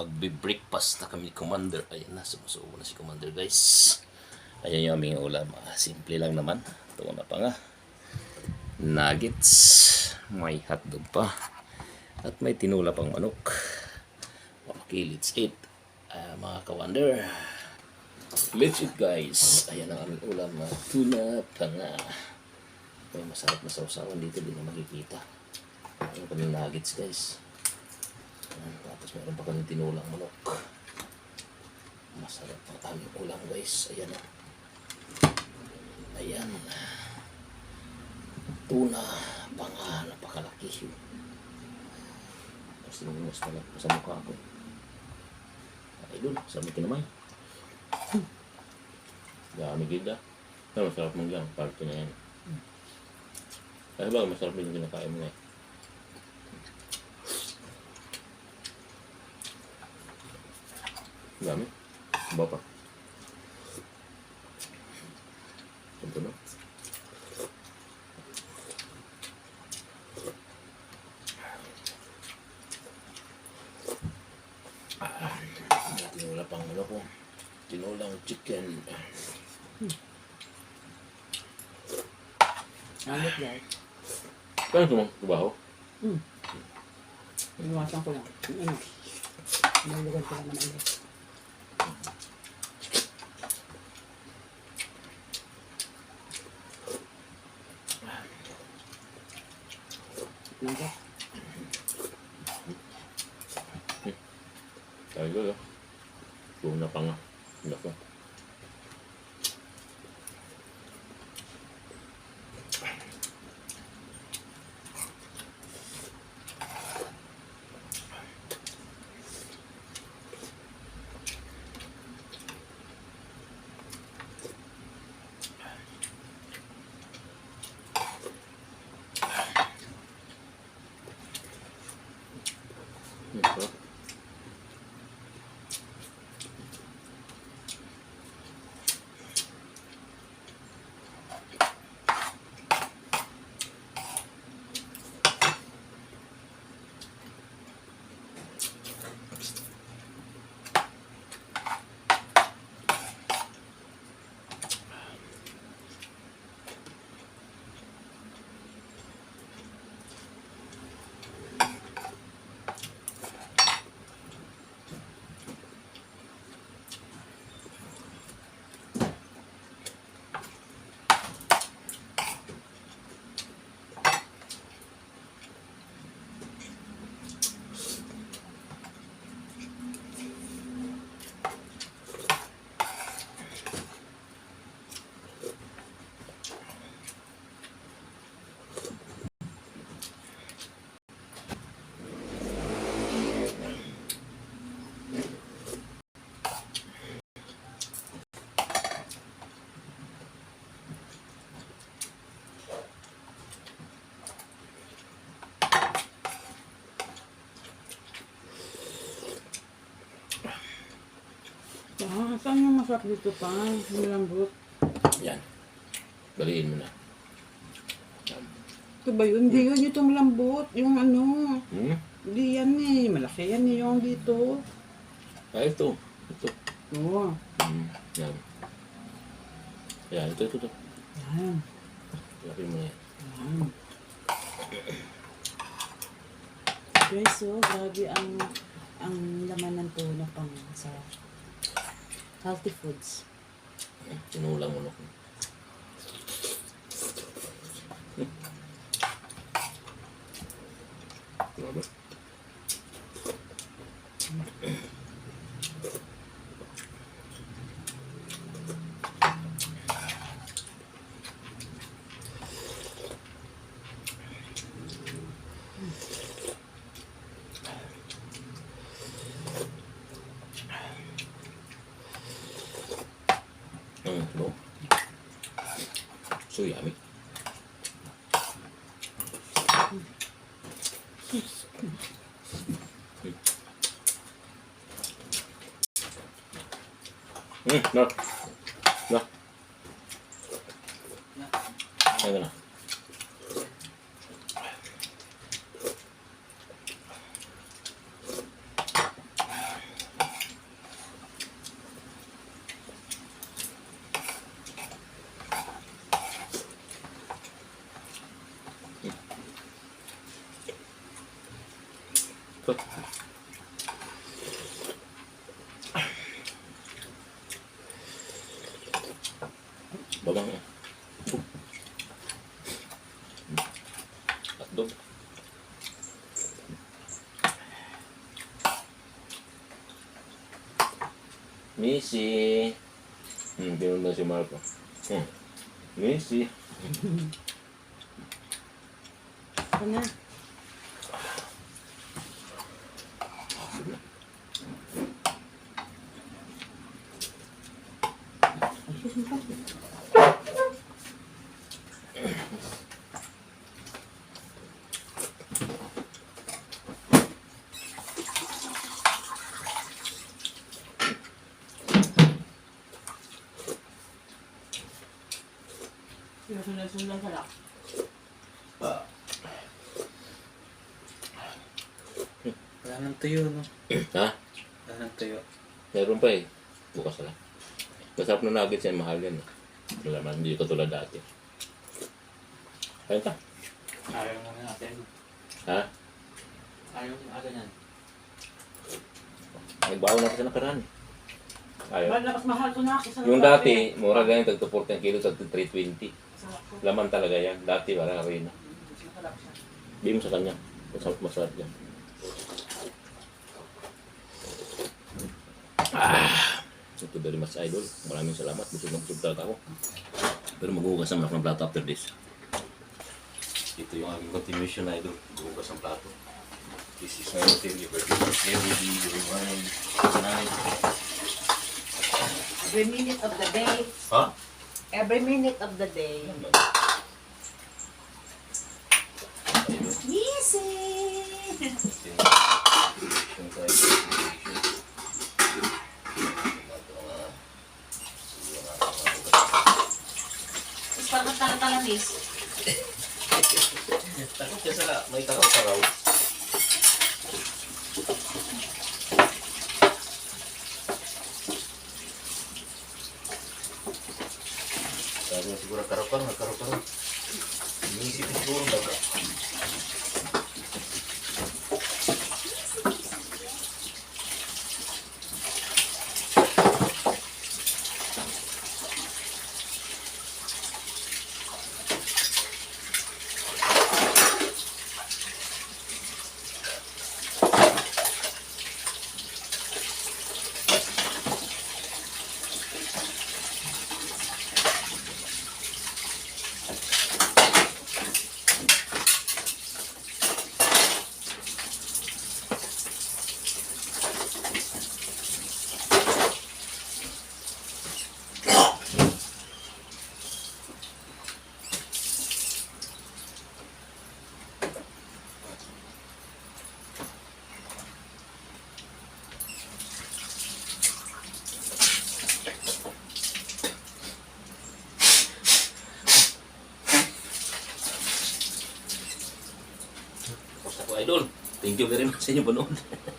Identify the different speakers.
Speaker 1: magbe-breakfast na kami Commander. Ayan na, sumusubo na si Commander guys. Ayan yung aming ulam. Ah, simple lang naman. Ito na pa nga. Nuggets. May hotdog pa. At may tinula pang manok. Okay, let's eat. Ah, mga Commander. Let's eat guys. Ayan ang aming ulam. ah, Tuna pa nga. May masarap na sausawan dito. Hindi na makikita. Ayan kaming nuggets guys. Tapos meron pa kami tinulang manok. Masarap ang aming ulam guys. Ayan o. Ayan. Tuna. Panga. Napakalaki. Tapos tinungas pala sa mukha ko. Ay doon. Sabi kinamay. Hmm. Dami gida. Pero masarap mong lang. Parto na yan. Kaya ba masarap din kinakain mo eh. Dami. Iba pa. Ito na. Ah, tinula pang ano ko. Tinulang chicken.
Speaker 2: Alit guys.
Speaker 1: Kaya ito mo, trabaho?
Speaker 2: Hmm. Iniwasan ko lang. Ano? Nalugad ko lang naman ulit. Nanda.
Speaker 1: Sabi ko, no? Tuna pa nga. Nako. Ito.
Speaker 2: Ah, saan yung masarap dito pa? Yung lambot.
Speaker 1: Yan. Baliin mo na.
Speaker 2: Ito ba yun? Hindi yun itong lambot. Yung ano.
Speaker 1: Hmm?
Speaker 2: Hindi yan eh. Malaki yan eh. Yung dito.
Speaker 1: Ah, ito. Ito.
Speaker 2: Oo.
Speaker 1: Hmm. Yan. Yan, ito, ito, ito.
Speaker 2: Yan.
Speaker 1: Laki mo na yan.
Speaker 2: Yan. Guys, so grabe ang ang laman ng tuna pang sa healthy foods.
Speaker 1: Yan, Tinulang mo So yummy. Mm, no. No. to. Babang eh. Hotdog. Missy. Hmm, tinulong na si Marco. Hmm. Missy.
Speaker 2: Ano? Na. Sundan-sundan ka lang.
Speaker 3: Wala nang tuyo, no?
Speaker 1: ha?
Speaker 3: Wala nang tuyo.
Speaker 1: Meron pa eh. Bukas na. Masarap na nuggets yan. Mahal yan. eh. Wala man. Hindi ko tulad dati. Kaya ka.
Speaker 3: Ayaw na natin.
Speaker 1: Ha?
Speaker 3: Ayaw na yan.
Speaker 1: Nagbawa na kasi nakaraan. Ayaw.
Speaker 2: Mahal na, mas mahal ko na. Isa
Speaker 1: Yung dati, mura ganyan, tag 40 kilo, tag 320.
Speaker 2: Sarap ko.
Speaker 1: Laman talaga yan. Dati, wala rin.
Speaker 2: Masarap siya.
Speaker 1: Bigyan mo sa kanya. Masarap, masarap yan. Ah! Thank you very much, idol. Maraming salamat. Busog na busog talaga ako. Pero maghuhugas naman ako ng plato after this. Ito yung aking continuation, idol. Maghuhugas ng plato. This is my routine every day, every day, every morning, every night.
Speaker 2: Every minute of the day.
Speaker 1: Ha?
Speaker 2: Every minute of the day.
Speaker 1: Idol.
Speaker 2: Easy! Tapos parang talatalamis.
Speaker 1: Takot siya sa may karaw-karaw. Sabi niya siguro karaw-karaw, karaw-karaw. Iniisip siguro baga. Tapos ako, idol. Thank you very much sa inyo panood.